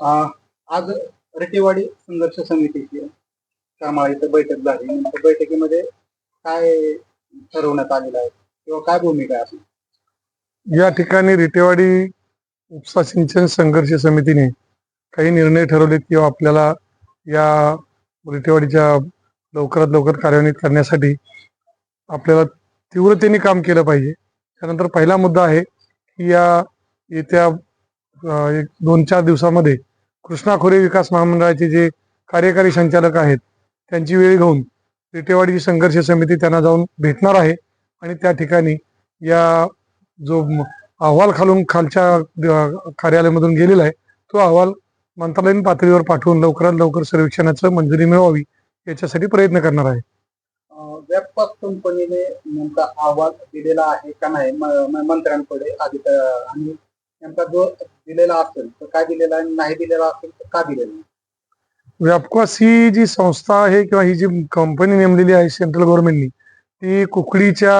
आज रेटेवाडी संघर्ष समितीची कामाळा इथं बैठक झाली त्या बैठकीमध्ये काय ठरवण्यात आलेलं आहे किंवा काय भूमिका असेल आपली? या ठिकाणी रिटेवाडी उपसा सिंचन संघर्ष समितीने काही निर्णय ठरवलेत किंवा आपल्याला या रिटेवाडीच्या लवकरात लवकर कार्यान्वित करण्यासाठी आपल्याला तीव्रतेने काम केलं पाहिजे त्यानंतर पहिला मुद्दा आहे की या येत्या एक दोन चार दिवसामध्ये कृष्णा खोरे विकास महामंडळाचे जे कार्यकारी संचालक आहेत त्यांची वेळ घेऊन रिटेवाडीची संघर्ष समिती त्यांना जाऊन भेटणार आहे आणि त्या ठिकाणी या जो अहवाल खालून खालच्या कार्यालयामधून गेलेला आहे तो अहवाल मंत्रालयीन पातळीवर पाठवून लवकरात लवकर सर्वेक्षणाचं मंजुरी मिळवावी याच्यासाठी प्रयत्न करणार आहे. व्यापक कंपनीने नेमका अहवाल दिलेला आहे का नाही म- मंत्र्यांकडे आधी आणि नेमका जो दिलेला असेल तर काय दिलेला आहे नाही दिलेला असेल तर का दिलेला नाही? व्यापकॉस ही जी संस्था आहे किंवा ही जी कंपनी नेमलेली आहे सेंट्रल गव्हर्नमेंटनी ती कुकडीच्या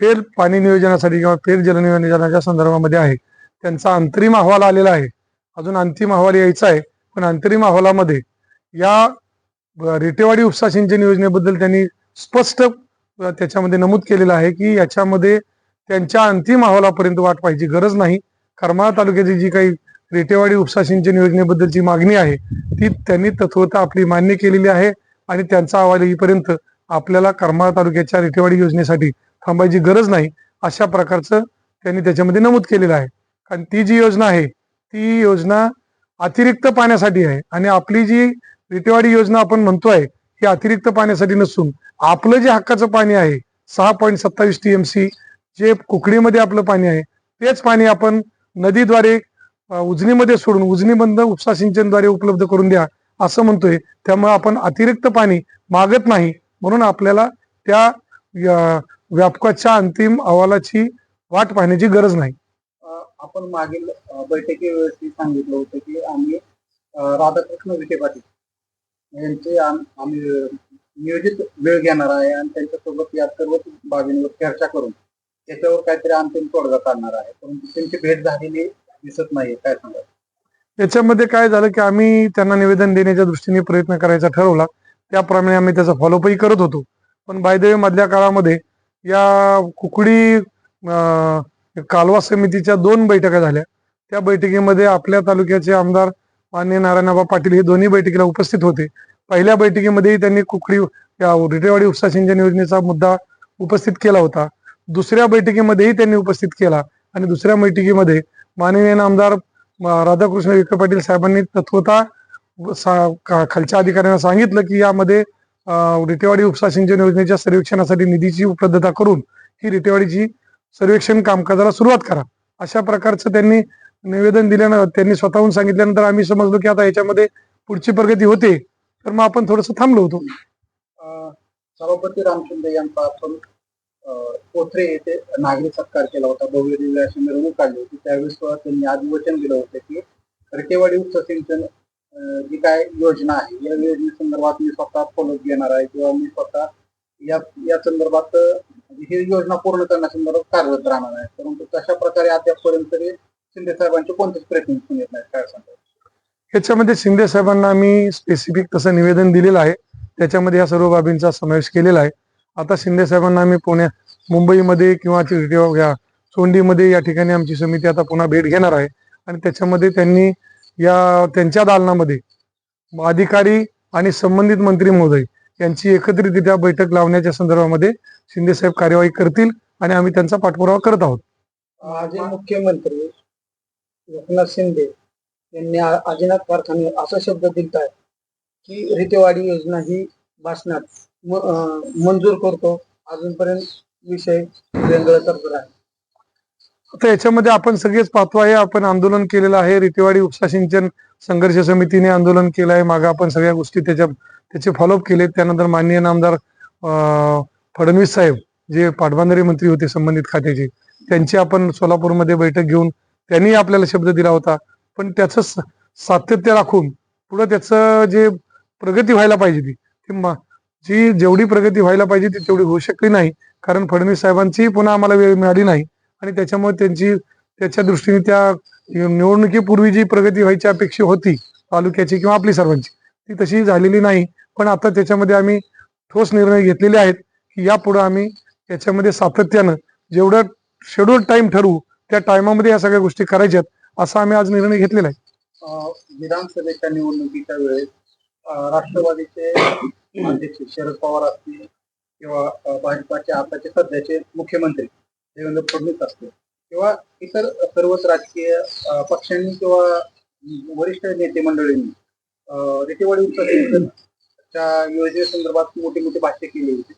फेर पाणी नियोजनासाठी किंवा फेर जल नियोजनाच्या संदर्भामध्ये आहे. त्यांचा अंतरिम अहवाल आलेला आहे. अजून अंतिम अहवाल यायचा आहे. पण अंतरिम अहवालामध्ये या रेटेवाडी उपसा सिंचन योजनेबद्दल त्यांनी स्पष्ट त्याच्यामध्ये नमूद केलेलं आहे की याच्यामध्ये त्यांच्या अंतिम अहवालापर्यंत वाट पाहिजे गरज नाही. करमाळा तालुक्याची जी काही रेटेवाडी उपसा सिंचन योजनेबद्दलची मागणी आहे ती त्यांनी तत्वता आपली मान्य केलेली आहे आणि त्यांचा अहवाल येईपर्यंत आपल्याला करमाळा तालुक्याच्या रेटेवाडी योजनेसाठी थांबायची गरज नाही अशा प्रकारचं त्यांनी त्याच्यामध्ये नमूद केलेलं आहे. कारण ती जी योजना आहे ती योजना अतिरिक्त पाण्यासाठी आहे आणि आपली जी रेटेवाडी योजना आपण म्हणतोय ही अतिरिक्त पाण्यासाठी नसून आपलं जे हक्काचं पाणी आहे सहा पॉईंट सत्तावीस टी एम सी जे कुकडीमध्ये आपलं पाणी आहे तेच पाणी आपण नदीद्वारे उजनीमध्ये सोडून उजनीबंद उपसा सिंचनद्वारे उपलब्ध करून द्या असं म्हणतोय. त्यामुळे आपण अतिरिक्त पाणी मागत नाही. म्हणून आपल्याला त्या व्यापकाच्या अंतिम अहवालाची वाट पाहण्याची गरज नाही. आपण मागील अं, बैठकीवेळी सांगितलं होतं की आम्ही राधाकृष्ण विखे पाटील यांचे आम्ही नियोजित वेळ घेणार आहे आणि त्यांच्यासोबत या सर्व बाबींवर चर्चा करून त्याच्यावर काहीतरी अंतिम तोडगा काढणार आहे. परंतु त्यांची भेट झालेली दिसत नाहीये काय सांगा याच्यामध्ये काय झालं की आम्ही त्यांना निवेदन देण्याच्या दृष्टीने प्रयत्न करायचा ठरवला. त्याप्रमाणे आम्ही त्याचा फॉलोअपही करत होतो. पण बायदेव मधल्या काळामध्ये या कुकडी कालवा समितीच्या दोन बैठका झाल्या. त्या बैठकीमध्ये आपल्या तालुक्याचे आमदार मान्य नारायणबा पाटील हे दोन्ही बैठकीला उपस्थित होते. पहिल्या बैठकीमध्येही त्यांनी कुकडी या रिटेवाडी उपसा सिंचन योजनेचा मुद्दा उपस्थित केला होता. दुसऱ्या बैठकीमध्येही त्यांनी उपस्थित केला. आणि दुसऱ्या बैठकीमध्ये माननीय आमदार राधाकृष्ण विखे पाटील साहेबांनी तत्वता खालच्या अधिकाऱ्यांना सांगितलं की यामध्ये रिटेवाडी उपसा सिंचन योजनेच्या सर्वेक्षणासाठी निधीची उपलब्धता करून ही रिटेवाडीची सर्वेक्षण कामकाजाला सुरुवात करा. अशा प्रकारचं त्यांनी निवेदन दिल्यानं त्यांनी स्वतःहून सांगितल्यानंतर आम्ही समजलो की आता याच्यामध्ये पुढची प्रगती होते. तर मग आपण थोडस थांबलो होतो. सभापती रामचंद्र यांचा आपण अं, कोथरे येथे नागरी सत्कार केला होता. भव्य दिव्य अशी मिरवणूक काढली होती. त्यावेळेस सुद्धा त्यांनी आधी वचन दिलं होतं की रटेवाडी उच्च सिंचन जी काय योजना आहे या योजनेसंदर्भात मी स्वतः फॉलोअप घेणार आहे किंवा मी स्वतः या या संदर्भात म्हणजे ही योजना पूर्ण करण्यासंदर्भात कार्यरत राहणार आहे. परंतु तशा प्रकारे अद्यापपर्यंत तरी शिंदे साहेबांचे कोणतेच प्रयत्न दिसून येत नाहीत काय सांगतात ह्याच्यामध्ये शिंदे साहेबांना आम्ही स्पेसिफिक तसं निवेदन दिलेलं आहे. त्याच्यामध्ये या सर्व बाबींचा समावेश केलेला आहे. आता शिंदे साहेबांना आम्ही पुण्या मुंबईमध्ये किंवा ति- या सोंडीमध्ये या ठिकाणी आमची समिती आता पुन्हा भेट घेणार आहे. आणि त्याच्यामध्ये त्यांनी या त्यांच्या दालनामध्ये अधिकारी आणि संबंधित मंत्री महोदय यांची एकत्रितरित्या बैठक लावण्याच्या संदर्भामध्ये शिंदे साहेब कार्यवाही करतील आणि आम्ही त्यांचा पाठपुरावा करत आहोत. माजी मुख्यमंत्री एकनाथ शिंदे यांनी आ- कारखाने असा शब्द दिला आहे की रितेवाडी योजना ही भाषणात मंजूर करतो. अजूनपर्यंत विषय वेगळं तर आहे आता याच्यामध्ये आपण सगळेच पाहतो आहे आपण आंदोलन केलेलं आहे. रितेवाडी उपसा सिंचन संघर्ष समितीने आंदोलन केलं आहे मागे आपण सगळ्या गोष्टी त्याच्या त्याचे फॉलोअप केले त्यानंतर माननीय नामदार अं, फडणवीस साहेब जे पाटबंधारे मंत्री होते संबंधित खात्याचे त्यांची आपण सोलापूरमध्ये बैठक घेऊन त्यांनी आपल्याला शब्द दिला होता. पण त्याचं सातत्य राखून पुढं त्याचं जे प्रगती व्हायला पाहिजे ती जी जेवढी प्रगती व्हायला पाहिजे ती तेवढी होऊ शकली नाही. कारण फडणवीस साहेबांची पुन्हा आम्हाला वेळ मिळाली नाही. आणि त्याच्यामुळे त्यांची त्याच्या दृष्टीने त्या निवडणुकीपूर्वी जी प्रगती व्हायची अपेक्षा होती तालुक्याची किंवा आपली सर्वांची ती तशी झालेली नाही. पण आता त्याच्यामध्ये आम्ही ठोस निर्णय घेतलेले आहेत की यापुढे आम्ही याच्यामध्ये सातत्यानं जेवढं शेड्यूल टाइम ठरवू त्या टायमामध्ये या सगळ्या गोष्टी करायच्यात असा आम्ही आज निर्णय घेतलेला आहे. विधानसभेच्या निवडणुकीच्या वेळेस राष्ट्रवादीचे अध्यक्ष शरद पवार असतील किंवा भाजपाचे आताचे सध्याचे मुख्यमंत्री देवेंद्र फडणवीस असतील किंवा इतर सर्वच राजकीय पक्षांनी किंवा वरिष्ठ नेते मंडळींनी अं, रेतेवाडी योजनेसंदर्भात मोठी मोठी भाष्य केली होती.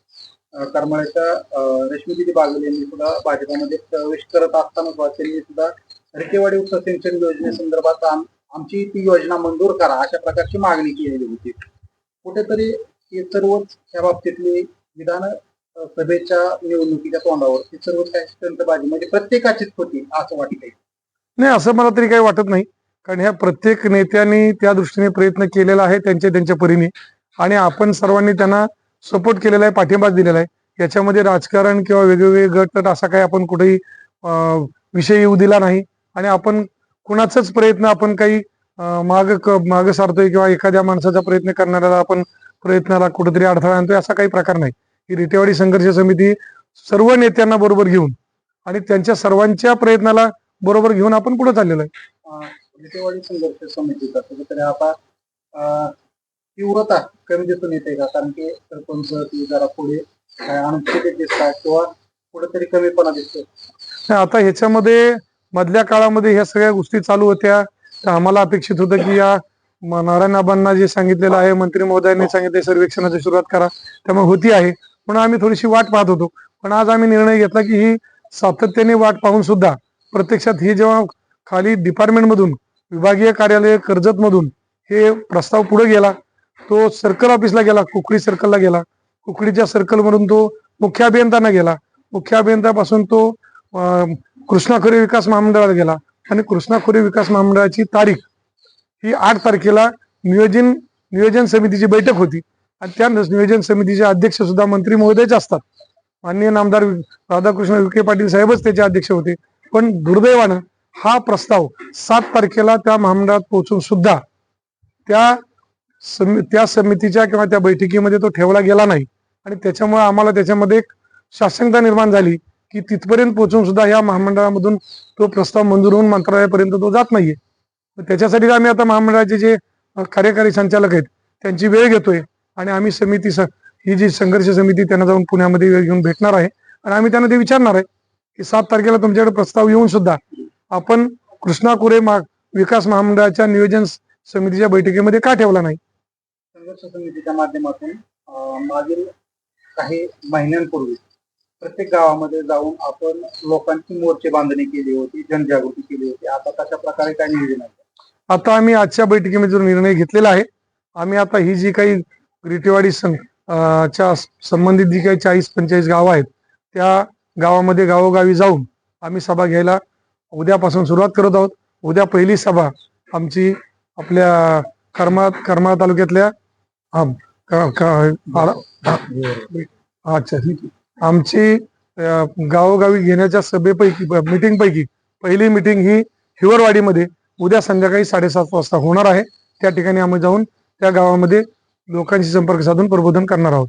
करमाळ्याच्या अं, रश्मीदिदी बागल यांनी सुद्धा भाजपामध्ये प्रवेश करत असताना त्यांनी सुद्धा रेतेवाडी उपसा सिंचन योजनेसंदर्भात आमची ती योजना मंजूर करा अशा प्रकारची मागणी केलेली होती. कुठेतरी हे सर्वच ह्या बाबतीतली विधान सभेच्या निवडणुकीच्या तोंडावर ही सर्वच काही स्टंटबाजी म्हणजे प्रत्येकाचीच होती असं वाटतंय. नाही असं मला तरी काही वाटत नाही. कारण ह्या प्रत्येक नेत्यांनी त्या दृष्टीने प्रयत्न केलेला आहे त्यांच्या त्यांच्या परीने. आणि आपण सर्वांनी त्यांना सपोर्ट केलेला आहे पाठिंबाच दिलेला आहे. याच्यामध्ये राजकारण किंवा वेगवेगळे गट असा काही आपण कुठेही विषय येऊ दिला नाही. आणि आपण कुणाचाच प्रयत्न आपण काही माग माग सारतोय किंवा एखाद्या माणसाचा प्रयत्न करणाऱ्याला आपण प्रयत्नाला कुठेतरी अडथळा आणतोय असा काही प्रकार नाही. ही रिटेवाडी संघर्ष समिती सर्व नेत्यांना बरोबर घेऊन आणि त्यांच्या सर्वांच्या प्रयत्नाला बरोबर घेऊन आपण पुढे चाललेलो आहे. रेतेवाडी संघर्ष समितीचा कुठेतरी आता तीव्रता कमी दिसून येते का? कारण की सरपंच ती जरा पुढे अनुचित दिसतात किंवा कुठेतरी कमीपणा दिसतो आता ह्याच्यामध्ये मधल्या काळामध्ये ह्या सगळ्या गोष्टी चालू होत्या. तर आम्हाला अपेक्षित होतं की या नारायण आबांना जे सांगितलेलं आहे मंत्री महोदयांनी सांगितले सर्वेक्षणाची सुरुवात करा. त्यामुळे होती आहे. म्हणून आम्ही थोडीशी वाट पाहत होतो. पण आज आम्ही निर्णय घेतला की ही सातत्याने वाट पाहून सुद्धा प्रत्यक्षात ही जेव्हा खाली डिपार्टमेंट मधून विभागीय कार्यालय कर्जत मधून हे प्रस्ताव पुढे गेला तो सर्कल ऑफिसला गेला कुकडी सर्कलला गेला. कुकडीच्या सर्कल मधून तो मुख्य अभियंत्यांना गेला. मुख्य अभियंत्यापासून तो कृष्णाखोरी विकास महामंडळाला गेला. आणि कृष्णाखोरी विकास महामंडळाची तारीख ही आठ तारखेला नियोजन नियोजन समितीची बैठक होती. आणि त्या नियोजन समितीचे अध्यक्ष सुद्धा मंत्री महोदयच असतात. माननीय नामदार राधाकृष्ण विखे पाटील साहेबच त्याचे अध्यक्ष होते. पण दुर्दैवानं हा प्रस्ताव सात तारखेला त्या महामंडळात पोहोचून सुद्धा त्या समि त्या समितीच्या किंवा त्या बैठकीमध्ये तो ठेवला गेला नाही. आणि त्याच्यामुळे आम्हाला त्याच्यामध्ये एक शासनता निर्माण झाली. की तिथपर्यंत पोहोचून सुद्धा या महामंडळामधून तो प्रस्ताव मंजूर होऊन मंत्रालयापर्यंत तो जात नाहीये. त्याच्यासाठी आम्ही आता महामंडळाचे जे कार्यकारी संचालक आहेत त्यांची वेळ घेतोय आणि आम्ही समिती ही जी संघर्ष समिती त्यांना जाऊन पुण्यामध्ये वेळ घेऊन भेटणार आहे. आणि आम्ही त्यांना ते विचारणार आहे की सात तारखेला तुमच्याकडे प्रस्ताव येऊन सुद्धा आपण कृष्णा कुरे मा विकास महामंडळाच्या नियोजन समितीच्या बैठकीमध्ये का ठेवला नाही? संघर्ष समितीच्या माध्यमातून मागील काही महिन्यांपूर्वी प्रत्येक गावामध्ये जाऊन आपण लोकांची मोर्चे बांधणी केली होती जनजागृती केली होती. आता तशा प्रकारे काय नियोजन आहे आता आम्ही आजच्या बैठकीमध्ये जो निर्णय घेतलेला आहे आम्ही आता ही जी काही रिटेवाडी च्या संबंधित जी काही चाळीस पंचेचाळीस गावं आहेत त्या गावामध्ये गावोगावी जाऊन आम्ही सभा घ्यायला उद्यापासून सुरुवात करत आहोत. उद्या पहिली सभा आमची आपल्या करमाळ करमाळ तालुक्यातल्या अच्छा. आमची गावोगावी घेण्याच्या सभेपैकी मीटिंग पैकी पहिली मीटिंग ही हिवरवाडीमध्ये उद्या संध्याकाळी साडेसात वाजता होणार आहे. त्या ठिकाणी आम्ही जाऊन त्या गावामध्ये लोकांशी संपर्क साधून प्रबोधन करणार आहोत.